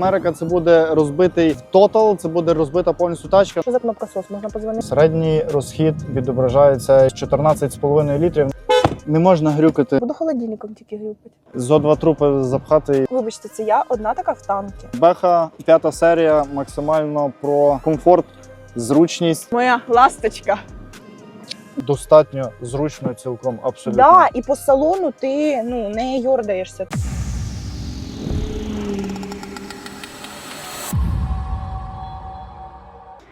Америка це буде розбитий тотал, це буде розбита повністю тачка. Що за кнопка сос? Можна подзвонити? Середній розхід відображається 14,5 літрів. Не можна грюкати. Буду холодильником тільки грюкати. Зо два трупи запхати. Вибачте, це я одна така в танкі. Беха, п'ята серія, максимально про комфорт, зручність. Моя ласточка. Достатньо зручно цілком, абсолютно. Да, і по салону ти ну не йордаєшся.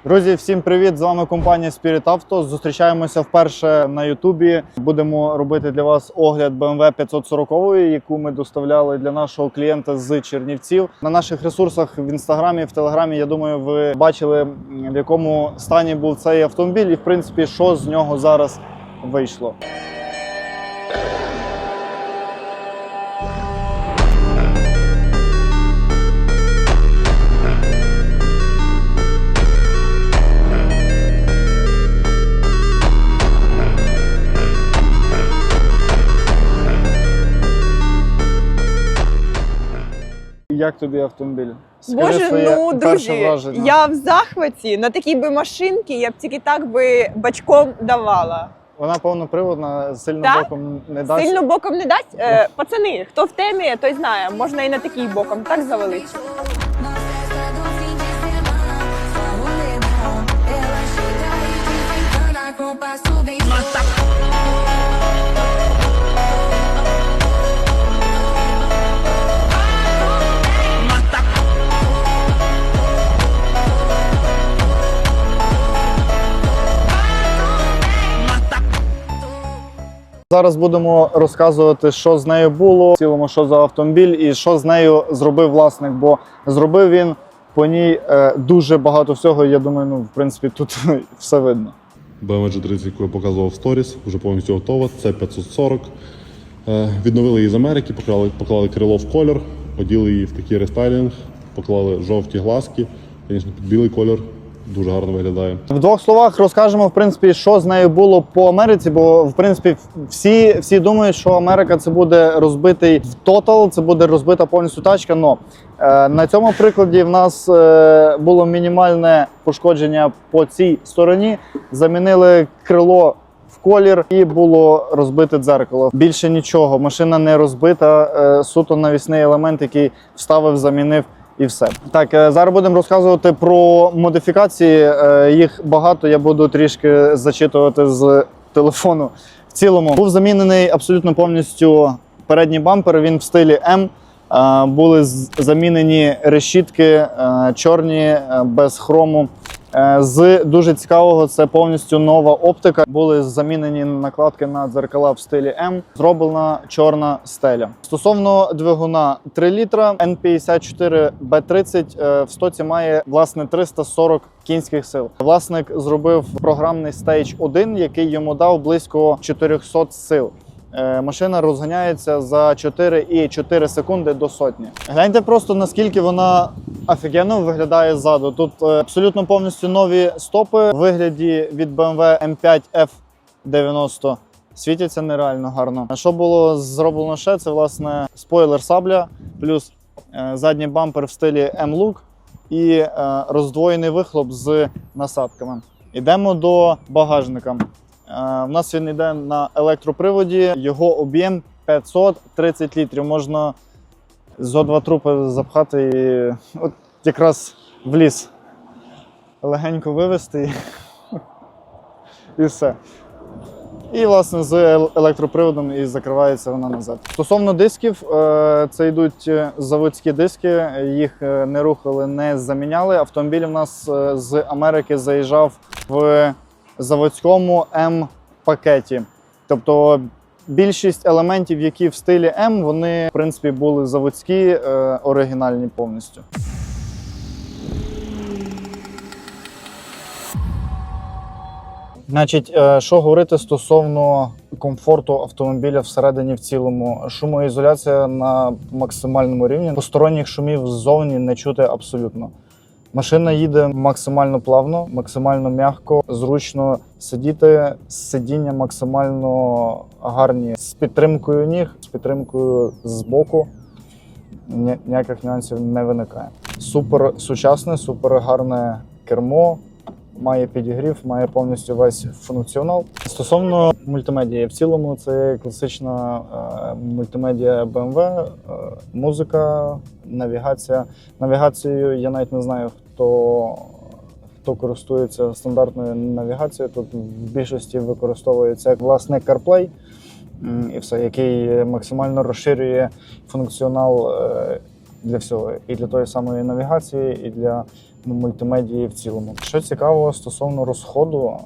Друзі, всім привіт! З вами компанія Spirit Auto. Зустрічаємося вперше на Ютубі. Будемо робити для вас огляд BMW 540, яку ми доставляли для нашого клієнта з Чернівців. На наших ресурсах в інстаграмі, в телеграмі. Я думаю, ви бачили в якому стані був цей автомобіль, і в принципі, що з нього зараз вийшло. Як тобі автомобіль? Боже, своє ну друзі, враження. я в захваті. На такій би машинці я б тільки так би бачком давала. Вона повноприводна, сильно Так? боком не дасть. Сильно боком не дасть. Е, пацани, хто в темі, той знає, можна і на такий боком, так завалить. Na Зараз будемо розказувати, що з нею було, в цілому, що за автомобіль і що з нею зробив власник. Бо зробив він по ній е, дуже багато всього. Я думаю, ну в принципі тут все видно. BMW G30, яку я показував в сторіс, вже повністю готова. Це 540. Е, Відновили її з Америки, поклали, поклали крило в колір, оділи її в такий рестайлінг, поклали жовті глазки. Звісно, під білий колір дуже гарно виглядає. В двох словах розкажемо, в принципі, що з нею було по Америці, бо в принципі всі, всі думають, що Америка це буде розбитий в тотал, це буде розбита повністю тачка. Но е, на цьому прикладі в нас е, було мінімальне пошкодження по цій стороні. Замінили крило. В колір і було розбите дзеркало. Більше нічого. Машина не розбита. е, Суто навісний елемент, який вставив, замінив і все. Так, е, зараз будемо розказувати про модифікації. Е, Їх багато. Я буду трішки зачитувати з телефону. В цілому був замінений абсолютно повністю передній бампер. Він в стилі М. Е, Були замінені решітки чорні без хрому. Е, З дуже цікавого це повністю нова оптика. Були замінені накладки на дзеркала в стилі М. Зроблена чорна стеля. Стосовно двигуна 3 літра N54 B30 е, в стоці має власне 340 кінських сил. Власник зробив програмний Stage 1, який йому дав близько 400 сил. Е, Машина розганяється за 4,4 секунди до сотні. Гляньте просто наскільки вона офігенно виглядає ззаду. Тут е, абсолютно повністю нові стопи в вигляді від BMW M5 F90. Світяться нереально гарно. Що було зроблено ще? Це власне спойлер сабля, плюс е, задній бампер в стилі M-Look і роздвоєний вихлоп з насадками. Йдемо до багажника. Е, В нас він йде на електроприводі. Його об'єм 530 літрів. Можна зо два трупи запхати і от якраз в ліс легенько вивезти і, все. І, власне, з електроприводом і закривається вона назад. Стосовно дисків, е, це йдуть е, заводські диски, їх е, не рухали, не заміняли. Автомобіль в нас е, з Америки заїжджав в заводському М-пакеті. Тобто більшість елементів, які в стилі М, вони в принципі були заводські, е, оригінальні повністю. Значить, е, що говорити стосовно комфорту автомобіля всередині в цілому, шумоізоляція на максимальному рівні. Посторонніх шумів ззовні не чути абсолютно. Машина їде максимально плавно, максимально м'яко, зручно сидіти. Сидіння максимально гарні з підтримкою ніг, з підтримкою з боку. Ні- Ніяких нюансів не виникає. Супер сучасне, супер гарне кермо. Має підігрів, має повністю весь функціонал. Стосовно мультимедії, в цілому це класична е, мультимедіа BMW, е, музика, навігація. Навігацією я навіть не знаю, хто, хто користується стандартною навігацією. Тут в більшості використовується власне CarPlay, і все, який максимально розширює функціонал е, для всього, і для тої самої навігації, і для мультимедії в цілому. Що цікаво стосовно розходу.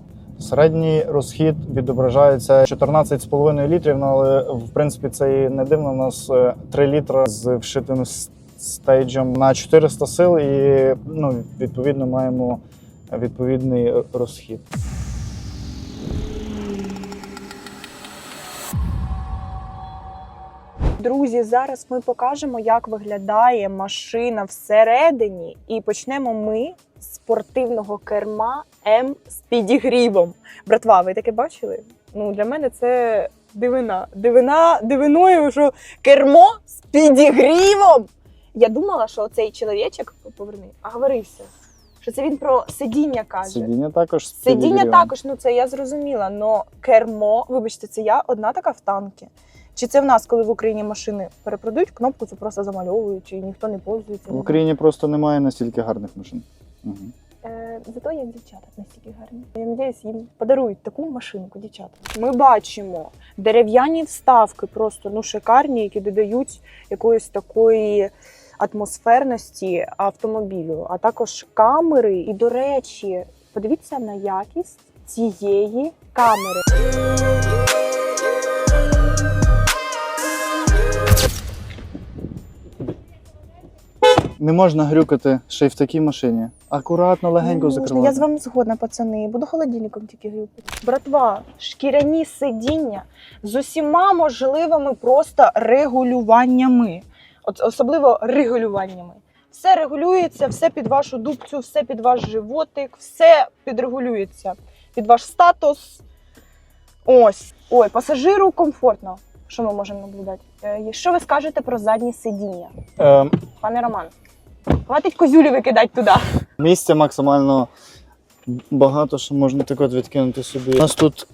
Середній розхід відображається 14,5 літрів, ну, але в принципі це і не дивно. У нас е, 3 літра з вшитим стейджем на 400 сил, і ну, відповідно маємо відповідний розхід. Друзі, зараз ми покажемо, як виглядає машина всередині, і почнемо ми з спортивного керма М з підігрівом. Братва, ви таке бачили? Ну для мене це дивина. Дивина дивиною, що кермо з підігрівом. Я думала, що цей чоловічок поверни, а говорився, що це він про сидіння каже. Сидіння також з Сидіння підігрівом. також, ну це я зрозуміла. Но кермо, вибачте, це я одна така в танки. Чи це в нас, коли в Україні машини перепродають кнопку, це просто замальовують, і ніхто не пользується. В Україні просто немає настільки гарних машин. Угу. Е, зато є дівчата настільки гарні. Я надіюсь, їм подарують таку машинку, дівчата. Ми бачимо дерев'яні вставки, просто ну шикарні, які додають якоїсь такої атмосферності автомобілю, а також камери. І, до речі, подивіться на якість цієї камери. Не можна грюкати ще й в такій машині. Акуратно, легенько Ну, закривати. Я з вами згодна, пацани. Буду холодильником тільки грюкати. Братва, шкіряні сидіння з усіма можливими просто регулюваннями. От особливо регулюваннями. Все регулюється, все під вашу дубцю, все під ваш животик, все підрегулюється під ваш статус. Ось. Ой, пасажиру комфортно. Що ми можемо наблюдати? Е, Що ви скажете про задні сидіння, Е, пане Роман? Хватить козюлі викидати туди. місця максимально багато, що можна так от відкинути собі. У нас тут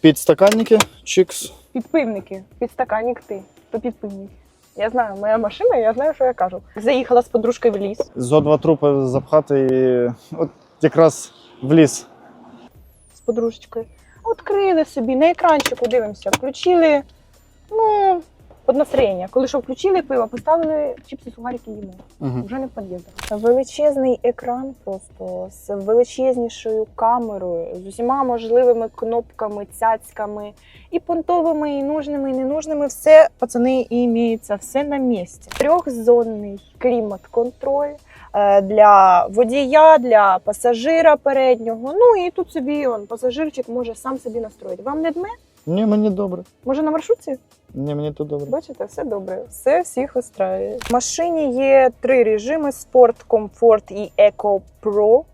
підстаканники, чікс. Підпивники, підстаканник ти, то підпивник. Я знаю, моя машина, я знаю, що я кажу. Заїхала з подружкою в ліс. Зо два трупи запхати і от якраз в ліс. з подружечкою. Відкрили собі на екранчику, дивимося, включили. Ну, настроєння. Коли що включили пиво, поставили чіпси, сухарики їмо. Угу. Вже не в під'їздах. Величезний екран просто з величезнішою камерою, з усіма можливими кнопками, цяцьками, і понтовими, і нужними, і ненужними. Все, пацани, іміється, все на місці. Трьохзонний клімат-контроль. е, Для водія, для пасажира переднього. Ну і тут собі он, пасажирчик може сам собі настроїти. Вам не дме? Ні, мені добре. Може на маршрутці? Ні, мені тут добре. Бачите, все добре, все всіх устраює. В машині є три режими: спорт, комфорт і Eco Pro. Е,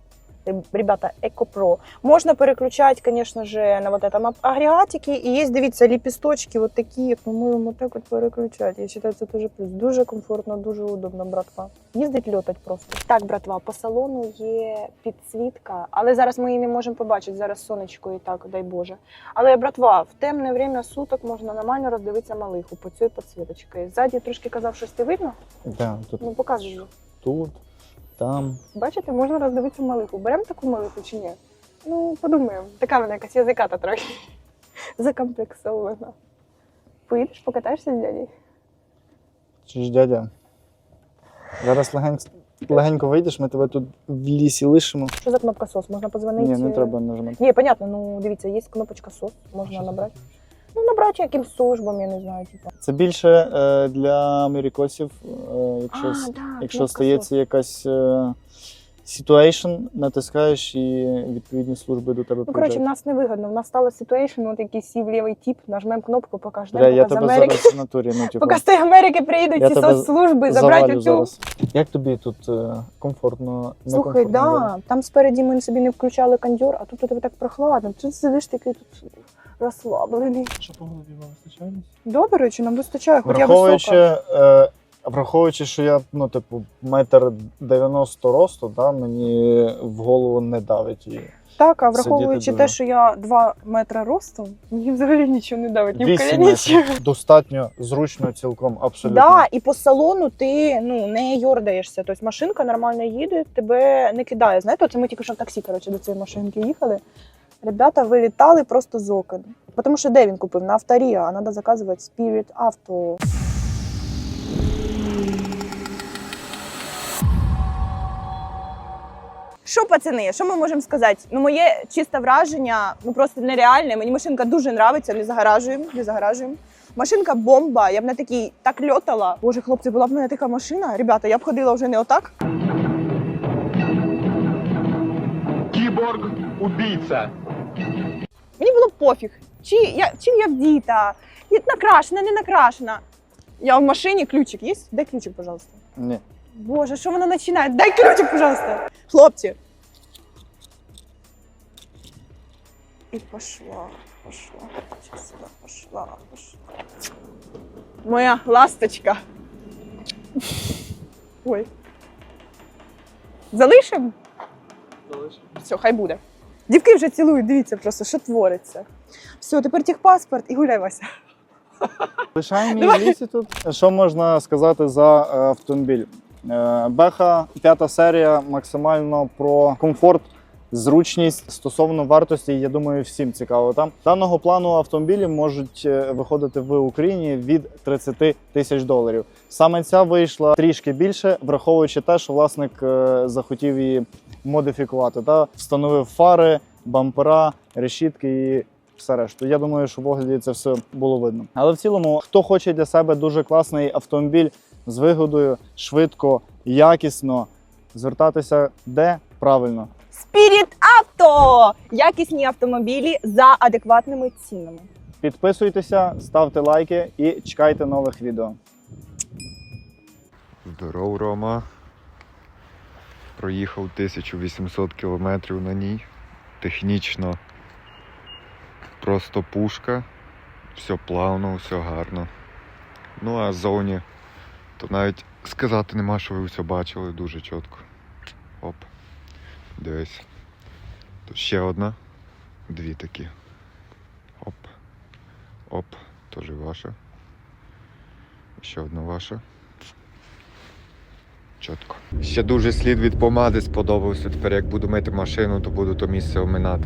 Ребята, Eco Pro. Можна переключати, звісно ж, на вот этом агрегатики. І є, дивіться, ліпісточки, от такі, як ми можемо так от переключати. Я вважаю, це дуже плюс. Дуже комфортно, дуже удобно, братва. Їздить льотать просто. Так, братва, по салону є підсвітка, але зараз ми її не можемо побачити. Зараз сонечко і так, дай Боже. Але, братва, в темне время суток можна нормально роздивитися малиху по цій підсвіточці. Ззаді трошки казав, щось ти видно? Да, тут, Ну показуй. тут, там. Бачите, можна роздивитися малиху. Беремо таку малиху чи ні? Ну, подумаємо. Така вона якась язиката трохи. Закомплексована. Поїдеш, покатаєшся з дядей? Чи ж дядя? Зараз легенько, легенько вийдеш, ми тебе тут в лісі лишимо. Що за кнопка СОС? Можна позвонити? Ні, не треба нажимати. Ні, понятно, ну дивіться, є кнопочка СОС, можна набрати. Ну, якимсь службам, я не знаю, типу. Це більше е, для америкосів, е, якщо, с- да, якщо кнопка стається якась е, situation, натискаєш і відповідні служби до тебе Ну, коротше, в приїжджають. нас не вигодно. В нас стала ситуейшн, от якийсь сів лівий тіп, нажмемо кнопку, поки Бля, ждемо, я поки з тебе Америки. зараз в натурі, ну типу, Поки з тієї Америки приїдуть Я ці тебе соцслужби, забрати завалю оцю. зараз. Як тобі тут е, комфортно? Слухай, некомфортно, да, там спереді ми собі не включали кондьор, а тут у тебе так прохладно. Тут сидиш такий тут розслаблений. Що по голові вам вистачає? Добре, чи нам вистачає, хоч я Враховуючи висока. е, Враховуючи, що я, ну, типу, метр 90 росту, да, мені в голову не давить її. Так, а враховуючи те, що я 2 метри ростом, мені взагалі нічого не давить, ні в нічого. Достатньо зручно цілком, абсолютно. Да, і по салону ти ну не йордаєшся. Тобто машинка нормально їде, тебе не кидає. Знаєте, оце ми тільки що в таксі коротше, до цієї машинки їхали. Ребята вилітали просто з окон. Тому що де він купив? На авторі, а треба заказувати Spirit Auto. Що, пацани, що ми можемо сказати? Ну, моє чисте враження, ну просто нереальне. Мені машинка дуже нравиться, не загоражуємо, не загоражуємо. Машинка бомба. Я б на такій так льотала. Боже, хлопці, була б в мене така машина. Ребята, я б ходила вже не отак. Кіборг убійця. Мені було пофіг, чи я, чим я вдіта, я накрашена, не накрашена. Я в машині, ключик є? Дай ключик, пожалуйста. Ні. Боже, що вона починає? Дай ключик, пожалуйста. Хлопці. І пошла, пошла, вона пошла, пошла. Моя ласточка. Ой. Залишимо? Залишимо. Все, хай буде. Дівки вже цілують, дивіться просто, що твориться. Все, тепер техпаспорт і гуляй, Вася. Лишаємо Давай. її в лісі тут. Що можна сказати за е, автомобіль? Е, Беха, п'ята серія, максимально про комфорт, зручність стосовно вартості. Я думаю, всім цікаво. Там даного плану автомобілі можуть е, виходити в Україні від 30 тисяч доларів. Саме ця вийшла трішки більше, враховуючи те, що власник захотів її модифікувати. Та встановив фари, бампера, решітки і все решту. Я думаю, що в огляді це все було видно. Але в цілому, хто хоче для себе дуже класний автомобіль з вигодою, швидко, якісно, звертатися де правильно. Spirit Auto! Якісні автомобілі за адекватними цінами. Підписуйтеся, ставте лайки і чекайте нових відео. Здоров, Рома. Проїхав 1800 кілометрів на ній. Технічно просто пушка. Все плавно, все гарно. Ну а ззовні, то навіть сказати нема, що ви все бачили дуже чітко. Оп. Дивись. Тут ще одна. Дві такі. Оп. Оп. Теж ваша. Ще одна ваша. Чітко. Ще дуже слід від помади сподобався. Тепер як буду мити машину, то буду то місце оминати.